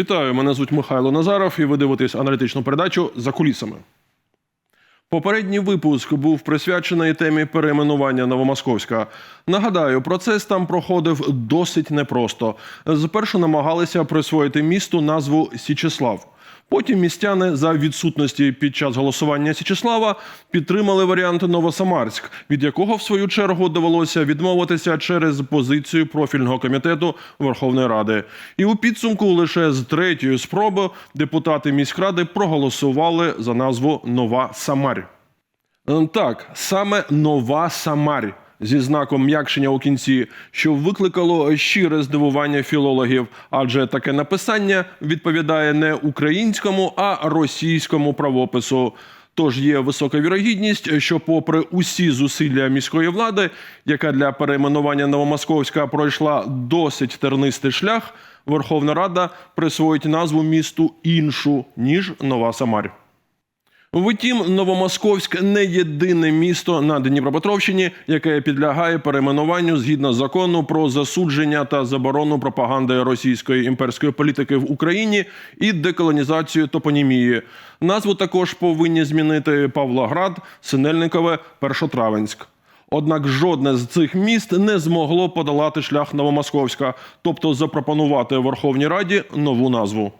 Вітаю, мене звуть Михайло Назаров, і ви дивитесь аналітичну передачу за кулісами. Попередній випуск був присвячений темі перейменування Новомосковська. Нагадаю, процес там проходив досить непросто. Спершу намагалися присвоїти місту назву Січеслав. Потім містяни за відсутності під час голосування Січеслава підтримали варіант Новосамарськ, від якого в свою чергу довелося відмовитися через позицію профільного комітету Верховної Ради. І у підсумку лише з третьої спроби депутати міськради проголосували за назву Нова Самарь. Е, Так, саме нова Самарь зі знаком м'якшення у кінці, що викликало щире здивування філологів, адже таке написання відповідає не українському, а російському правопису. Тож є висока вірогідність, що, попри усі зусилля міської влади, яка для перейменування Новомосковська пройшла досить тернистий шлях, Верховна Рада присвоїть назву місту іншу ніж Нова Самарь. Втім, Новомосковськ не єдине місто на Дніпропетровщині, яке підлягає перейменуванню згідно закону про засудження та заборону пропаганди російської імперської політики в Україні і деколонізацію топонімії. Назву також повинні змінити Павлоград, Синельникове, Першотравенськ. Однак жодне з цих міст не змогло подолати шлях Новомосковська, тобто запропонувати Верховній Раді нову назву.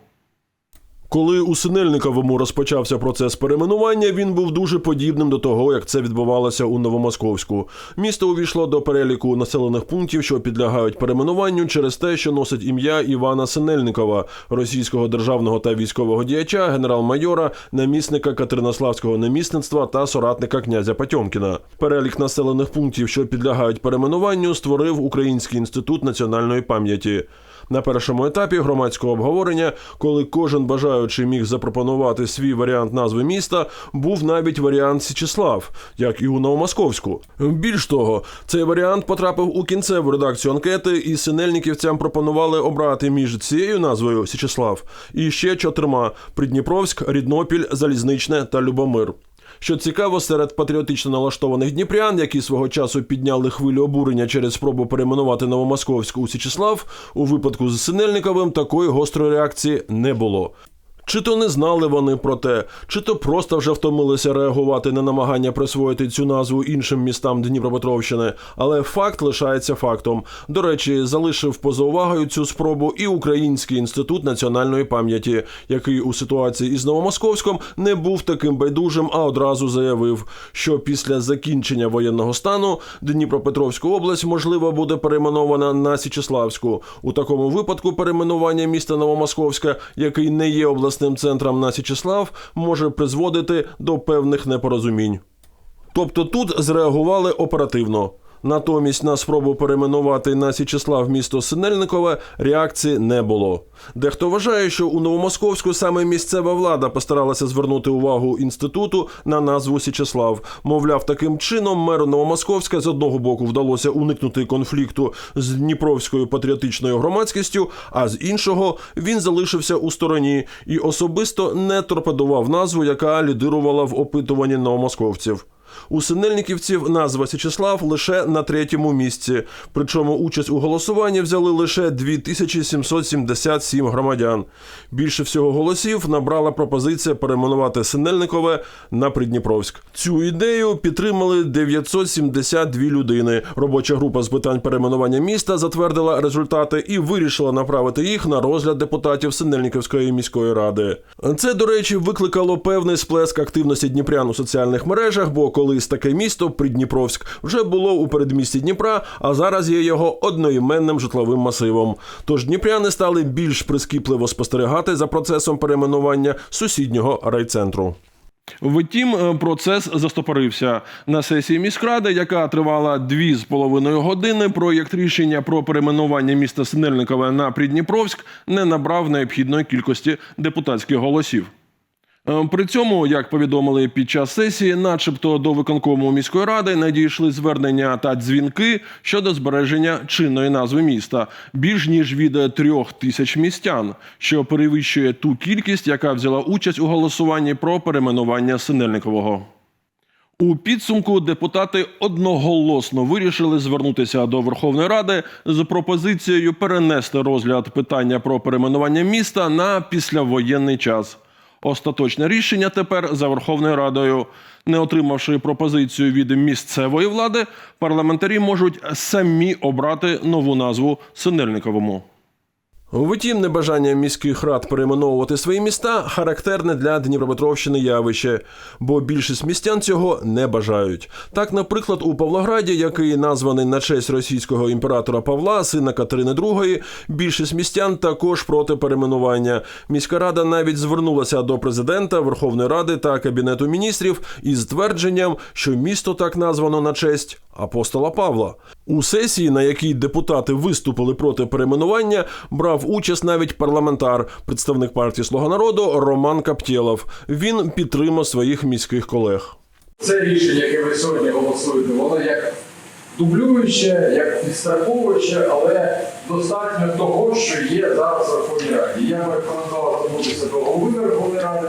Коли у Синельниковому розпочався процес перейменування, він був дуже подібним до того, як це відбувалося у Новомосковську. Місто увійшло до переліку населених пунктів, що підлягають перейменуванню через те, що носить ім'я Івана Синельникова, російського державного та військового діяча, генерал-майора, намісника Катеринославського намісництва та соратника князя Патьомкіна. Перелік населених пунктів, що підлягають перейменуванню, створив Український інститут національної пам'яті. На першому етапі громадського обговорення, коли кожен бажаючий міг запропонувати свій варіант назви міста, був навіть варіант Січеслав, як і у Новомосковську. Більш того, цей варіант потрапив у кінцеву редакцію анкети, і синельниківцям пропонували обрати між цією назвою Січеслав і ще чотирма: Придніпровськ, Ріднопіль, Залізничне та Любомир. Що цікаво, серед патріотично налаштованих дніпрян, які свого часу підняли хвилю обурення через спробу перейменувати Новомосковську у Січеслав, у випадку з Синельниковим такої гострої реакції не було. Чи то не знали вони про те, чи то просто вже втомилися реагувати на намагання присвоїти цю назву іншим містам Дніпропетровщини, але факт лишається фактом. До речі, залишив поза увагою цю спробу і Український інститут національної пам'яті, який у ситуації із Новомосковськом не був таким байдужим, а одразу заявив, що після закінчення воєнного стану Дніпропетровську область можливо буде перейменована на Січеславську. У такому випадку перейменування міста Новомосковська, який не є обласним центром на Січеслав, може призводити до певних непорозумінь. Тобто тут зреагували оперативно. Натомість на спробу перейменувати на Січеслав місто Синельникове реакції не було. Дехто вважає, що у Новомосковську саме місцева влада постаралася звернути увагу інституту на назву Січеслав. Мовляв, таким чином меру Новомосковська з одного боку вдалося уникнути конфлікту з Дніпровською патріотичною громадськістю, а з іншого він залишився у стороні і особисто не торпедував назву, яка лідирувала в опитуванні новомосковців. У синельниківців назва Січеслав лише на третьому місці. Причому участь у голосуванні взяли лише 2777 громадян. Більше всього голосів набрала пропозиція перейменувати Синельникове на Придніпровськ. Цю ідею підтримали 972 людини. Робоча група з питань перейменування міста затвердила результати і вирішила направити їх на розгляд депутатів Синельниківської міської ради. Це, до речі, викликало певний сплеск активності дніпрян у соціальних мережах, бо колись таке місто Придніпровськ вже було у передмісті Дніпра, а зараз є його одноіменним житловим масивом. Тож дніпряни стали більш прискіпливо спостерігати за процесом перейменування сусіднього райцентру. Втім, е, процес застопорився на сесії міськради, яка тривала дві з половиною години. Проєкт рішення про перейменування міста Синельникове на Придніпровськ не набрав необхідної кількості депутатських голосів. Е, При цьому, як повідомили під час сесії, начебто до виконкому міської ради надійшли звернення та дзвінки щодо збереження чинної назви міста більш ніж від трьох тисяч містян, що перевищує ту кількість, яка взяла участь у голосуванні про перейменування Синельникового. У підсумку депутати одноголосно вирішили звернутися до Верховної Ради з пропозицією перенести розгляд питання про перейменування міста на післявоєнний час. Остаточне рішення тепер за Верховною Радою. Не отримавши пропозицію від місцевої влади, парламентарі можуть самі обрати нову назву Синельниковому. Втім, небажання міських рад перейменовувати свої міста характерне для Дніпропетровщини явище, бо більшість містян цього не бажають. Так, наприклад, у Павлограді, який названий на честь російського імператора Павла, сина Катерини II, більшість містян також проти перейменування. Міська рада навіть звернулася до президента, Верховної Ради та Кабінету міністрів із твердженням, що місто так названо на честь апостола Павла. У сесії, на якій депутати виступили проти перейменування, брав участь навіть парламентар, представник партії Слуга народу Роман Каптєлов. Він підтримав своїх міських колег. Це рішення, яке ви сьогодні голосуєте, воно як дублююче, як підстраховуюче, але достатньо того, що є зараз в Верховній Раді. Я би рекомендував звернутися до голови Верховної Ради,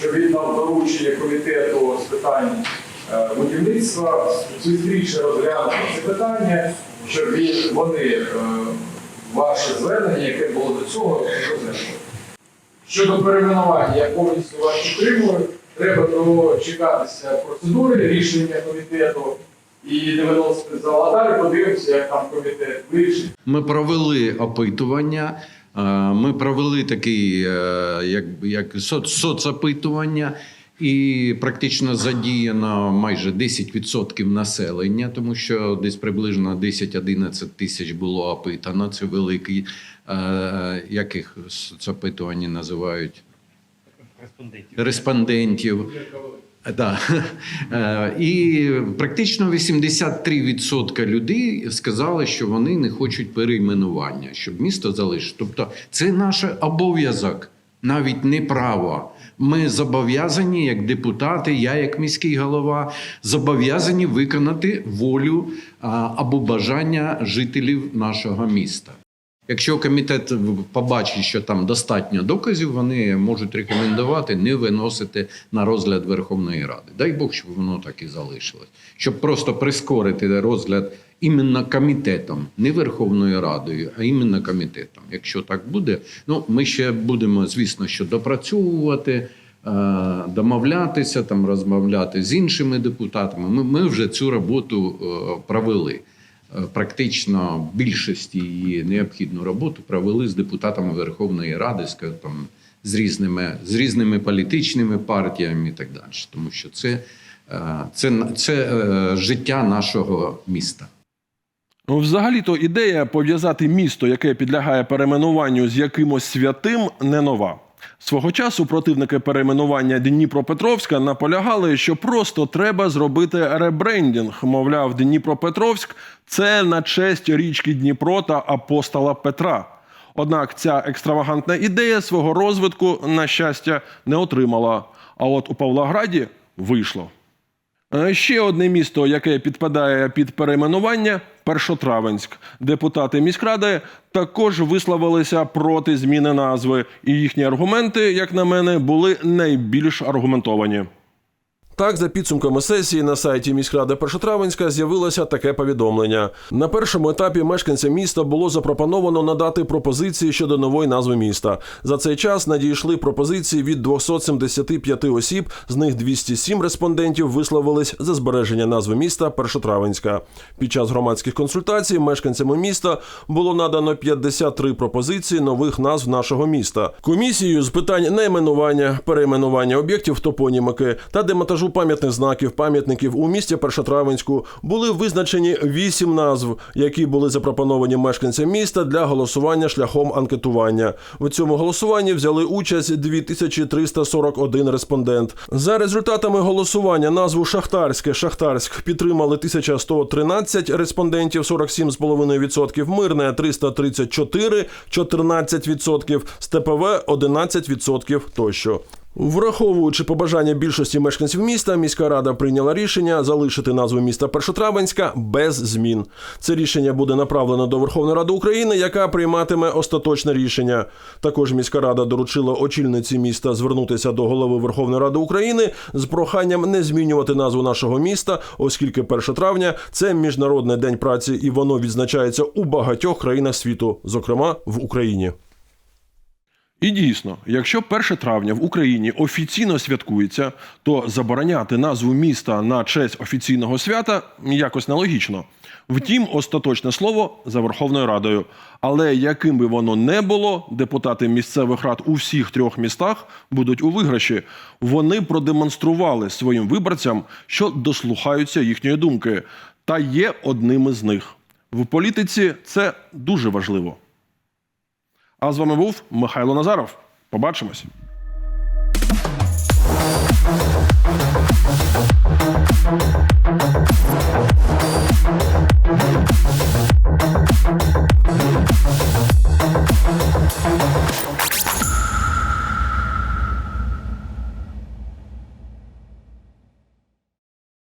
щоб він дав доручення комітету з питань будівництва, швидше розглянути це питання, щоб вони е, ваше звернення, яке було до цього, розглянули. Щодо перейменування, я повністю вас підтримую. Треба дочекатися процедури рішення комітету і не виносити з. Далі подивимося, як там комітет вирішить. Ми провели опитування. е, Ми провели такий е, як, як соц- соцопитування, і практично задіяно майже 10% населення, тому що десь приблизно 10-11 тисяч було опитано. Це великий, е, як їх соцопитування називають? Респондентів. Да. Е, І практично 83% людей сказали, що вони не хочуть перейменування, щоб місто залишити. Тобто це наш обов'язок, навіть не право. Ми зобов'язані, як депутати, я як міський голова, зобов'язані виконати волю або бажання жителів нашого міста. Якщо комітет побачить, що там достатньо доказів, вони можуть рекомендувати не виносити на розгляд Верховної Ради. Дай Бог, щоб воно так і залишилось. Щоб просто прискорити розгляд іменно комітетом, не Верховною Радою, а іменно комітетом. Якщо так буде, ну ми ще будемо, звісно, що допрацьовувати. е, Домовлятися, там розмовляти з іншими депутатами. Ми, ми вже цю роботу е, провели е, практично більшості її необхідну роботу провели з депутатами Верховної Ради, з, там, з, різними, з різними політичними партіями і так далі. Тому що це, це, це життя нашого міста. Ну, Взагалі-то ідея пов'язати місто, яке підлягає перейменуванню з якимось святим, не нова. Свого часу противники перейменування Дніпропетровська наполягали, що просто треба зробити ребрендінг. Мовляв, Дніпропетровськ це на честь річки Дніпро та апостола Петра. Однак ця екстравагантна ідея свого розвитку, на щастя, не отримала. А от у Павлограді вийшло. Е, Ще одне місто, яке підпадає під перейменування Першотравенськ. Депутати міськради також висловилися проти зміни назви, і їхні аргументи, як на мене, були найбільш аргументовані. Так, за підсумками сесії на сайті міськради Першотравенська з'явилося таке повідомлення. На першому етапі мешканцям міста було запропоновано надати пропозиції щодо нової назви міста. За цей час надійшли пропозиції від 275 осіб, з них 207 респондентів висловились за збереження назви міста Першотравенська. Під час громадських консультацій мешканцями міста було надано 53 пропозиції нових назв нашого міста. Комісією з питань найменування, перейменування об'єктів топонімики та демонтажу пам'ятних знаків пам'ятників у місті Першотравенську були визначені вісім назв, які були запропоновані мешканцям міста для голосування шляхом анкетування. В цьому голосуванні взяли участь 2341 респондент. За результатами голосування назву Шахтарське Шахтарськ підтримали 1113 респондентів, 47,5%, Мирне 334, 14%, СТПВ 11% тощо. Враховуючи побажання більшості мешканців міста, міська рада прийняла рішення залишити назву міста Першотравенська без змін. Це рішення буде направлено до Верховної Ради України, яка прийматиме остаточне рішення. Також міська рада доручила очільниці міста звернутися до голови Верховної Ради України з проханням не змінювати назву нашого міста, оскільки 1 травня це міжнародний день праці, і воно відзначається у багатьох країнах світу, зокрема в Україні. І дійсно, якщо 1 травня в Україні офіційно святкується, то забороняти назву міста на честь офіційного свята якось нелогічно. Втім, остаточне слово за Верховною Радою. Але яким би воно не було, депутати місцевих рад у всіх трьох містах будуть у виграші. Вони продемонстрували своїм виборцям, що дослухаються їхньої думки, та є одним із них. В політиці це дуже важливо. А з вами був Михайло Назаров. Побачимось.